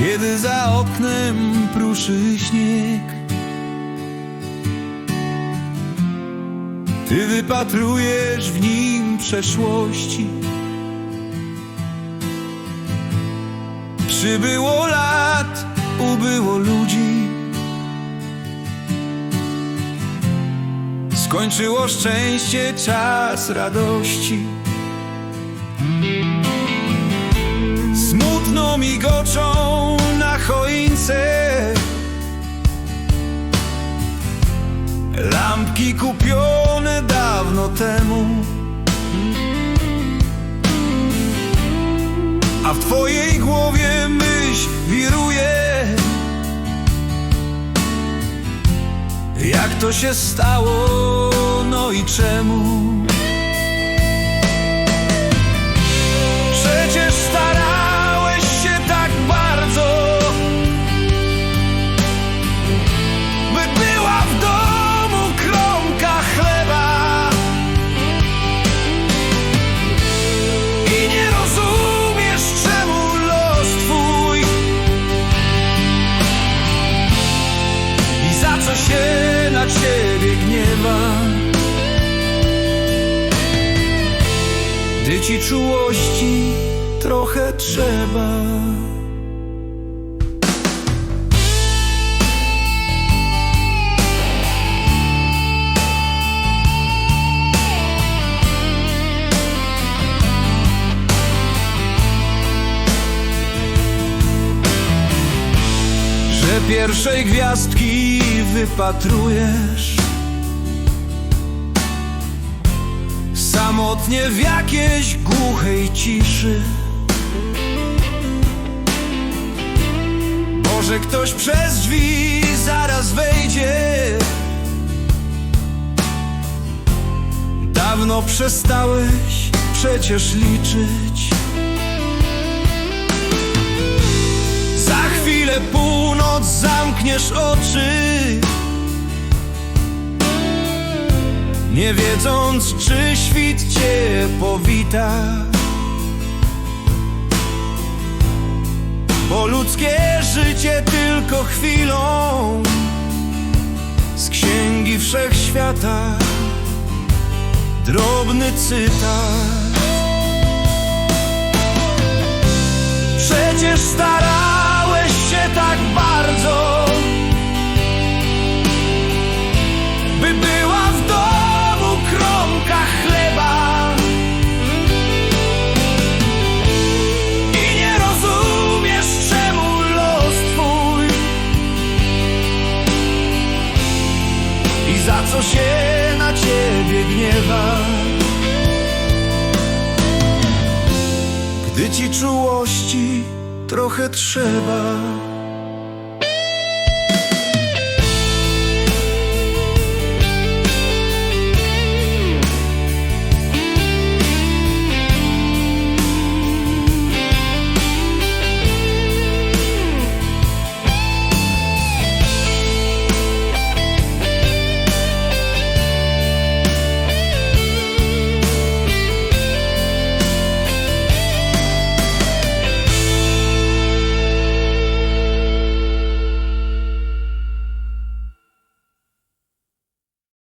Kiedy za oknem pruszy śnieg Ty wypatrujesz w nim przeszłości. Przybyło lat, ubyło ludzi. Skończyło szczęście, czas radości. Smutno migoczą Kupione dawno temu A w twojej głowie myśl wiruje Jak to się stało, no i czemu? Co się na ciebie gniewa. Gdy ci czułości trochę trzeba pierwszej gwiazdki wypatrujesz. Samotnie w jakiejś głuchej ciszy. Może ktoś przez drzwi zaraz wejdzie. Dawno przestałeś przecież liczyć północ zamkniesz oczy. Nie wiedząc czy świt cię powita. Bo ludzkie życie tylko chwilą Z księgi wszechświata. Drobny cytat I za co się na ciebie gniewa? Gdy ci czułości trochę trzeba